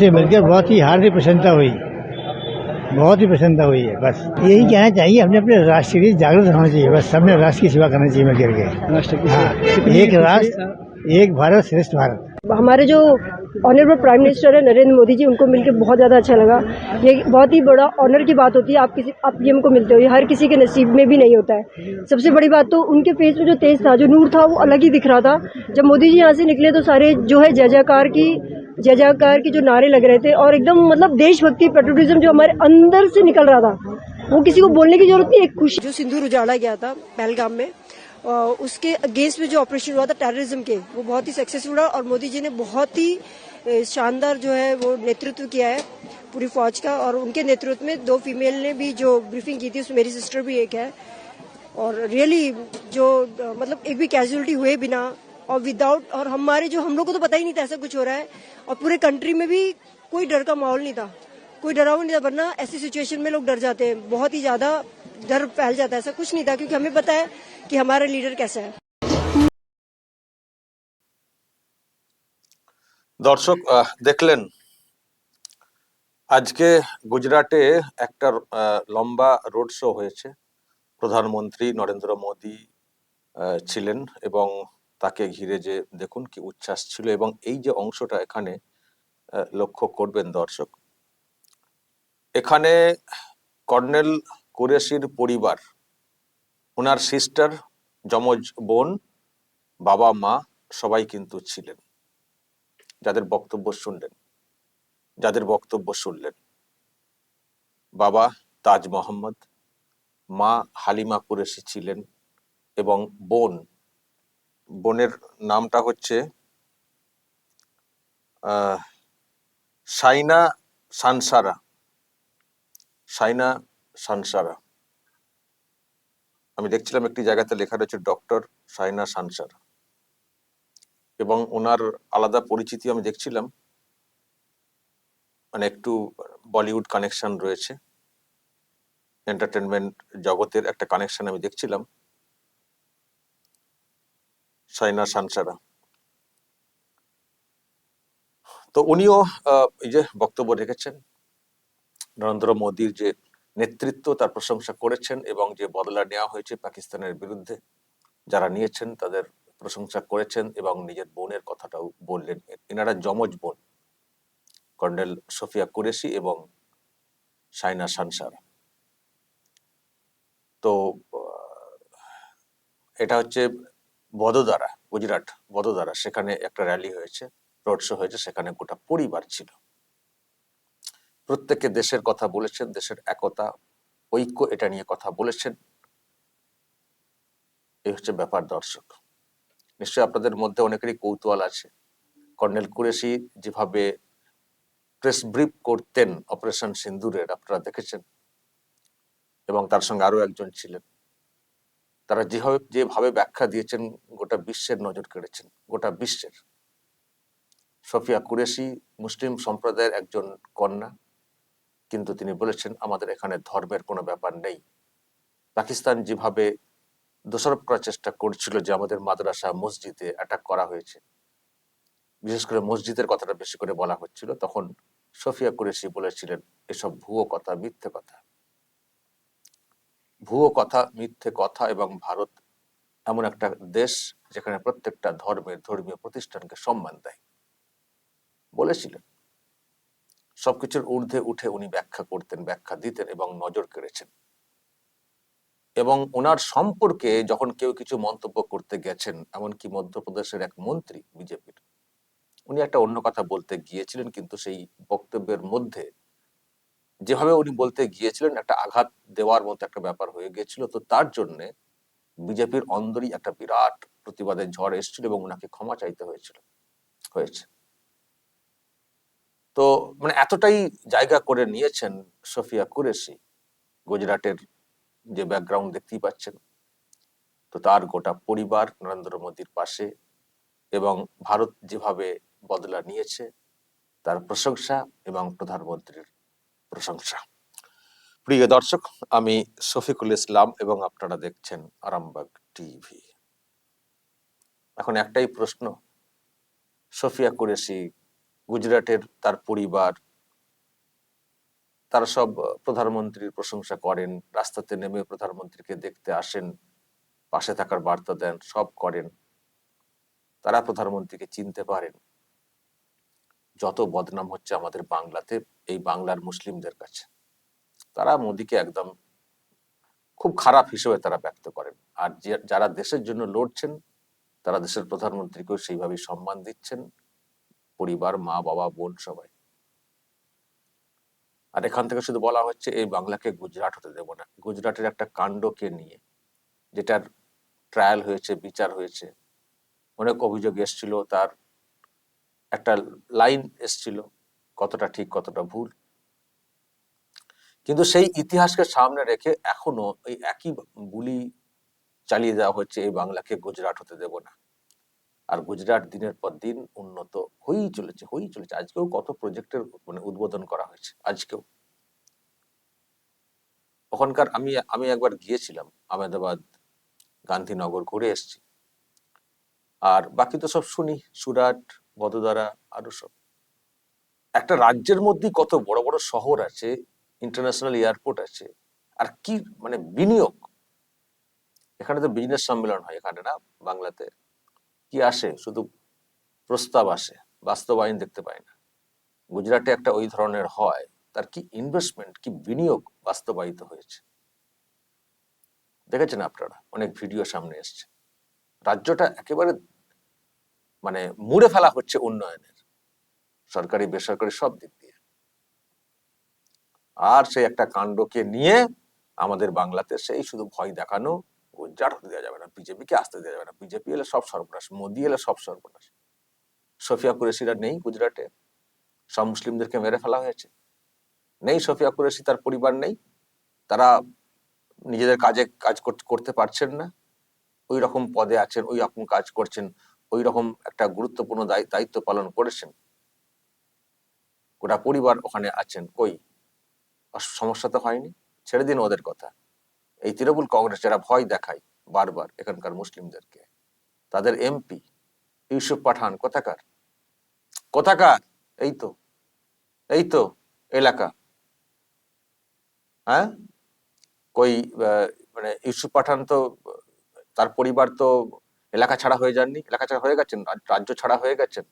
उनसे मिलकर बहुत ही हार्दिक प्रसन्नता हुई। बहुत ही प्रसन्नता हुई है बस। यही कहना चाहिए हमने अपने राष्ट्र के लिए जागरूक होना चाहिए बस। सबने राष्ट्र की सेवा करना चाहिए मिल करके राष्ट्र की हाँ। एक राष्ट्र एक भारत श्रेष्ठ भारत। हमारे जो ऑनरेबल प्राइम मिनिस्टर है नरेंद्र मोदी जी उनको मिलकर बहुत ज़्यादा अच्छा लगा। ये बहुत ही बड़ा ऑनर की बात होती है आप किसी आप पीएम को मिलते हो। ये हर किसी के नसीब में भी नहीं होता है। सबसे बड़ी बात तो उनके फेस में जो तेज था जो नूर था वो अलग ही दिख रहा था। जब मोदी जी यहाँ से निकले तो सारे जो है जय जयकार की जय जयकार के जो नारे लग रहे थे और एकदम मतलब देशभक्ति पेट्रोटिज्म जो हमारे अंदर से निकल रहा था, वो किसी को बोलने की ज़रूरत नहीं, एक खुशी जो सिंदूर उजाड़ा गया था पहलगाम में उसके अगेंस्ट में जो ऑपरेशन हुआ था टेररिज्म के, वो बहुत ही सक्सेसफुल रहा और मोदी जी ने बहुत ही शानदार जो है वो नेतृत्व किया है पूरी फौज का और उनके नेतृत्व में दो फीमेल ने भी जो ब्रीफिंग की थी, उसमें मेरी सिस्टर भी एक है और रियली जो मतलब एक भी कैजुअलिटी हुए बिना और विदाउट और हमारे जो हम लोग को तो पता ही नहीं था ऐसा कुछ हो रहा है और पूरे कंट्री में भी कोई डर का माहौल नहीं था कोई डरा हुआ नहीं था वरना ऐसी सिचुएशन में लोग डर जाते हैं बहुत ही ज्यादा डर फैल जाता है ऐसा कुछ नहीं था क्योंकि हमें पता है कि हमारा लीडर कैसा है দর্শক আহ, দেখলেন আজকে গুজরাটে একটা আহ, লম্বা রোড শো হয়েছে প্রধানমন্ত্রী নরেন্দ্র মোদী আহ, ছিলেন এবং তাকে ঘিরে যে দেখুন কি উচ্ছ্বাস ছিল এবং এই যে অংশটা এখানে লক্ষ্য করবেন দর্শক। এখানে কর্নেল কুরেশির পরিবার ওনার সিস্টার যমজ বোন, বাবা, মা সবাই কিন্তু ছিলেন। যাদের বক্তব্য শুনলেন, যাদের বক্তব্য শুনলেন। বাবা তাজ মোহাম্মদ, মা হালিমা কুরেশি ছিলেন এবং বোন বোনের নামটা হচ্ছে সাইনা সানসারা। সাইনা সানসারা। আমি দেখছিলাম একটি জায়গাতে লেখা রয়েছে ডক্টর সাইনা সানসারা। এবং ওনার আলাদা পরিচিতি আমি দেখছিলাম মানে একটু বলিউড কানেকশন রয়েছে। এন্টারটেনমেন্ট জগতের একটা কানেকশন আমি দেখছিলাম। সাইনা সানসারা। তো উনিও যে বক্তব্য রেখেছেন, নরেন্দ্র মোদীর যে নেতৃত্ব, তার প্রশংসা করেছেন এবং যে বদলা নেওয়া হয়েছে পাকিস্তানের বিরুদ্ধে, যারা নিয়েছেন তাদের প্রশংসা করেছেন এবং নিজের বোনের কথাটাও বললেন। এনারা যমজ বোন, কর্নেল সোফিয়া কুরেশি এবং সাইনা সানসার। তো এটা হচ্ছে বদোদরা, গুজরাট বদোদারা, সেখানে একটা র্যালি হয়েছে রোড শো হয়েছে, সেখানে গোটা পরিবার ছিল। প্রত্যেকে দেশের কথা বলেছেন, দেশের একতা, ঐক্য, এটা নিয়ে কথা বলেছেন। এই হচ্ছে ব্যাপার দর্শক। নিশ্চয়ই আপনাদের মধ্যে অনেকেরই কৌতূহল আছে। কর্নেল কুরেশি যেভাবে প্রেস ব্রিফ করতেন অপারেশন সিন্দুরের, আপনারা দেখেছেন। এবং তার সঙ্গে আরও একজন ছিলেন। তারা যেভাবে যেভাবে ব্যাখ্যা দিয়েছেন, গোটা বিশ্বের নজর কেড়েছেন, গোটা বিশ্বের। সফিয়া কুরেশি মুসলিম সম্প্রদায়ের একজন কন্যা, কিন্তু তিনি বলেছেন, আমাদের এখানে ধর্মের কোনো ব্যাপার নেই। পাকিস্তান যেভাবে দোষারোপ করার চেষ্টা করছিল যে আমাদের মাদ্রাসা মসজিদে অ্যাটাক করা হয়েছে, বিশেষ করে মসজিদের কথাটা বেশি করে বলা হচ্ছিল, তখন সফিয়া কুরেশি বলেছিলেন, এসব ভুয়ো কথা, মিথ্যে কথা। ভুয়ো কথা, মিথ্যে কথা এবং ভারত এমন একটা দেশ যেখানে প্রত্যেকটা ধর্মের ধর্মীয় প্রতিষ্ঠানকে সম্মান দেয়। বলেছিলেন, সবকিছুর ঊর্ধ্বে উঠে উনি ব্যাখ্যা করতেন, ব্যাখ্যা দিতেন এবং নজর কেড়েছেন। এবং ওনার সম্পর্কে যখন কেউ কিছু মন্তব্য করতে গেছেন, এমনকি মধ্যপ্রদেশের এক মন্ত্রী, বিজেপির, উনি একটা অন্য কথা বলতে গিয়েছিলেন, কিন্তু সেই বক্তব্যের মধ্যে যেভাবে উনি বলতে গিয়েছিলেন, একটা আঘাত দেওয়ার মতো একটা ব্যাপার হয়ে গিয়েছিল। তো তার জন্যে বিজেপির অন্দরই একটা বিরাট প্রতিবাদের ঝড় এসেছিল এবং ওনাকে ক্ষমা চাইতে হয়েছিল, হয়েছে। তো মানে এতটাই জায়গা করে নিয়েছেন সফিয়া কুরেশি, গুজরাটের যে ব্যাকগ্রাউন্ড দেখতেই পাচ্ছেন। তো তার গোটা পরিবার নরেন্দ্র মোদীর পাশে এবং ভারত যেভাবে বদলা নিয়েছে, তার প্রশংসা এবং প্রধানমন্ত্রীর প্রশংসা। প্রিয় দর্শক, আমি শফিকুল ইসলাম এবং আপনারা দেখছেন আরামবাগ টিভি। এখন একটাই প্রশ্ন সফিয়া কুরেশি গুজরাটের তার পরিবার, তারা সব প্রধানমন্ত্রীর প্রশংসা করেন, রাস্তাতে নেমে প্রধানমন্ত্রীকে দেখতে আসেন, পাশে থাকার বার্তা দেন, সব করেন। তারা প্রধানমন্ত্রীকে চিনতে পারেন। যত বদনাম হচ্ছে আমাদের বাংলাতে, এই বাংলার মুসলিমদের কাছে। তারা মোদিকে একদম খুব খারাপ হিসেবে তারা ব্যক্ত করেন। আর যারা দেশের জন্য লড়ছেন, তারা দেশের প্রধানমন্ত্রীকেও সেইভাবেই সম্মান দিচ্ছেন পরিবার, মা, বাবা, বোন সবাই। আর এখান থেকে শুধু বলা হচ্ছে, এই বাংলাকে গুজরাট হতে দেব না। গুজরাটের একটা কাণ্ডকে নিয়ে, যেটার ট্রায়াল হয়েছে, বিচার হয়েছে, অনেক অভিযোগ এসছিল, তার একটা লাইন এসছিল, কতটা ঠিক, কতটা ভুল। কিন্তু সেই ইতিহাসকে সামনে রেখে এখনও ওই একই বুলি চালিয়ে দেওয়া হচ্ছে, এই বাংলাকে গুজরাট হতে দেব না। আর গুজরাট দিনের পর দিন উন্নত হয়েই চলেছে হয়েই চলেছে। আজকেও কত প্রজেক্টের মানে উদ্বোধন করা হয়েছে, আজকেও। ওখানকার আমি আমি একবার গিয়েছিলাম, আহমেদাবাদ গান্ধীনগর ঘুরে এসেছি। আর বাকি তো সব শুনি, সুরাট বদোদরা আরও সব। একটা রাজ্যের মধ্যে কত বড় বড় শহর আছে ইন্টারন্যাশনাল এয়ারপোর্ট আছে, আর কি মানে বিনিয়োগ? এখানে তো বিজনেস সম্মেলন হয় এখানে না, বাংলাতে। কি আসে? শুধু প্রস্তাব আসে, বাস্তবায়ন দেখতে পাই না। গুজরাটে একটা ওই ধরনের হয়, তার কি ইনভেস্টমেন্ট কি বিনিয়োগ বাস্তবায়িত হয়েছে? দেখেছেন আপনারা? অনেক ভিডিও সামনে এসছে। রাজ্যটা একেবারে মানে মুড়ে ফেলা হচ্ছে উন্নয়নের, সরকারি, বেসরকারি সব দিক দিয়ে। আর সেই একটা কাণ্ডকে নিয়ে আমাদের বাংলাতে সেই শুধু ভয় দেখানো গুজরাট হতে দেওয়া যাবে না, বিজেপিকে আসতে দেওয়া যাবে না। বিজেপি এলে সব সর্বনাশ, মোদি এলে সব সর্বনাশ। সফিয়া কুরেশিরা নেই গুজরাটে, সব মুসলিমদেরকে মেরে ফেলা হয়েছে। নেই সফিয়া কুরেশি, তার পরিবার নেই। তারা নিজেদের কাজে, কাজ কর- করতে পারছেন না। ওই রকম পদে আছেন, ওই রকম কাজ করছেন ওই রকম একটা গুরুত্বপূর্ণ দায়িত্ব পালন করেছেন। গোটা পরিবার ওখানে আছেন। কই? সমস্যা তো হয়নি। ছেড়ে দিন ওদের কথা। এই তৃণমূল কংগ্রেস যারা ভয় দেখায় বারবার এখানকার মুসলিমদেরকে, তাদের এমপি ইউসুফ পাঠান কোথাকার? কোথাকার? এই তো এই তো এলাকা। হ্যাঁ? কই মানে ইউসুফ পাঠান তো, তার পরিবার তো এলাকা ছাড়া হয়ে যাননি, এলাকা ছাড়া হয়ে গেছেন রাজ্য ছাড়া হয়ে গেছেন।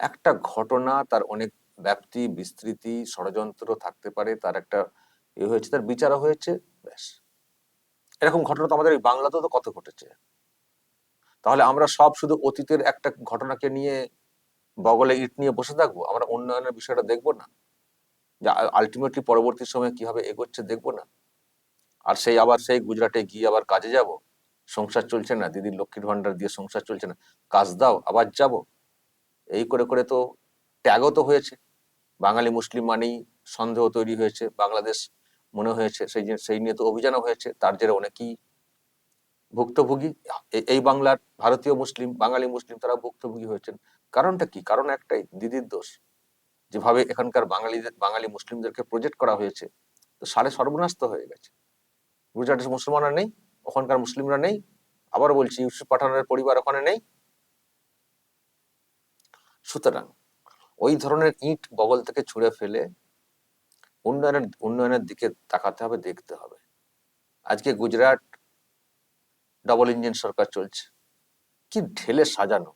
একটা ঘটনা, তার অনেক ব্যাপ্তি, বিস্তৃতি, ষড়যন্ত্র থাকতে পারে, তার একটা এ হয়েছে, তার বিচারও হয়েছে, ব্যাস। এরকম ঘটনা তো আমাদের এই বাংলাতেও তো কত ঘটেছে। তাহলে আমরা সব শুধু অতীতের একটা ঘটনাকে নিয়ে বগলে ইট নিয়ে বসে থাকব? আমরা উন্নয়নের বিষয়টা দেখব না? যে আলটিমেটলি পরবর্তী সময়ে কীভাবে এগোচ্ছে দেখব না? আর সেই আবার সেই গুজরাটে গিয়ে আবার কাজে যাব? সংসার চলছে না, দিদির লক্ষ্মীর ভান্ডার দিয়ে সংসার চলছে না। কাজ দাও, আবার যাব। এই করে করে তো ত্যাগও তো হয়েছে। বাঙালি মুসলিম মানেই সন্দেহ তৈরি হয়েছে, বাংলাদেশ মনে হয়েছে, সেই সেই নিয়ে তো অভিযানও হয়েছে, তার জেরে অনেকেই ভুক্তভোগী। এই বাংলার ভারতীয় মুসলিম, বাঙালি মুসলিম তারা ভুক্তভোগী হয়েছেন। কারণটা কি? কারণ একটাই, দিদির দোষ। যেভাবে এখানকার বাঙালিদের, বাঙালি মুসলিমদেরকে প্রজেক্ট করা হয়েছে, তো সারে সর্বনাশ তো হয়ে গেছে। গুজরাটের মুসলমানরা নেই ওখানকার মুসলিমরা নেই আবার বলছি, ইউসুফ পাঠানের পরিবার ওখানে নেই। সুতরাং ওই ধরনের ইট বগল থেকে ছুঁড়ে ফেলে উন্নয়নের উন্নয়নের দিকে তাকাতে হবে, দেখতে হবে। আজকে গুজরাট ডবল ইঞ্জিন সরকার চলছে। কি ঢেলে সাজানো।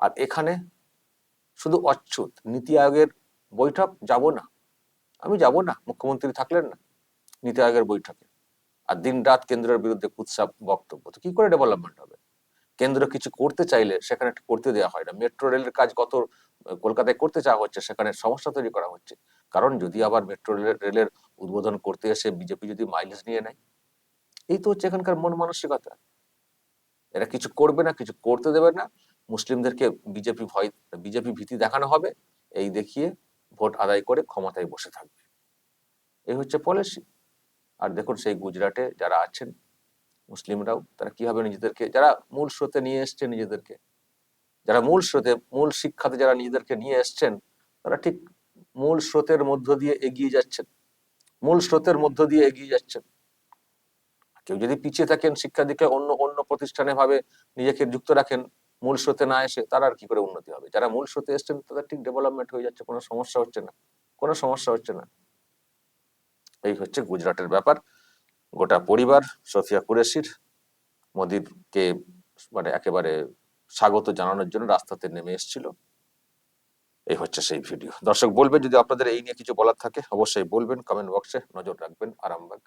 আর এখানে শুধু অচ্ছুত নীতি আয়োগের বৈঠক, যাব না। আমি যাব না, মুখ্যমন্ত্রী থাকলেন না, নীতি আয়োগের বৈঠকে। আর দিন রাত কেন্দ্রের বিরুদ্ধে কুৎসা বক্তব্য। তো কি করে ডেভেলপমেন্ট হবে? কেন্দ্র কিছু করতে চাইলে সেখানে করতে দেওয়া হয় না। মেট্রো রেলের কাজ কত, কলকাতায় করতে চাওয়া হচ্ছে সেখানে সমস্যা তৈরি করা হচ্ছে। কারণ যদি আবার মেট্রো রেলের উদ্বোধন করতে এসে বিজেপি যদি মাইলেজ নিয়ে নেয়, এই তো হচ্ছে এখানকার মন মানসিকতা। এরা কিছু করবে না, কিছু করতে দেবে না। মুসলিমদেরকে বিজেপি ভয় বিজেপি ভীতি দেখানো হবে। এই দেখিয়ে ভোট আদায় করে ক্ষমতায় বসে থাকবে। এই হচ্ছে পলিসি আর দেখুন সেই গুজরাটে যারা আছেন, মুসলিমরাও, তারা কীভাবে নিজেদেরকে, যারা মূল স্রোতে নিয়ে এসছে নিজেদেরকে, যারা মূল স্রোতে, মূল শিক্ষাতে যারা নিজেদেরকে নিয়ে এসছেন, তারা ঠিক মূল স্রোতের মধ্য দিয়ে এগিয়ে যাচ্ছেন, মূল স্রোতের মধ্য দিয়ে এগিয়ে যাচ্ছেন। কেউ যদি পিছিয়ে থাকেন শিক্ষা দিকে, অন্য অন্য প্রতিষ্ঠানে ভাবে নিজেকে যুক্ত রাখেন, মূল স্রোতে না এসে, তারা আর কি করে উন্নতি হবে? যারা মূল স্রোতে এসছেন, তাদের ঠিক ডেভেলপমেন্ট হয়ে যাচ্ছে, কোনো সমস্যা হচ্ছে না, কোনো সমস্যা হচ্ছে না। এই হচ্ছে গুজরাটের ব্যাপার। গোটা পরিবার সফিয়া কুরেশির মোদিরকে মানে একেবারে স্বাগত জানানোর জন্য রাস্তাতে নেমে এসেছিল। এই হচ্ছে সেই ভিডিও। দর্শক, বলবেন যদি আপনাদের এই নিয়ে কিছু বলার থাকে, অবশ্যই বলবেন কমেন্ট বক্সে নজর রাখবেন আরামবাগ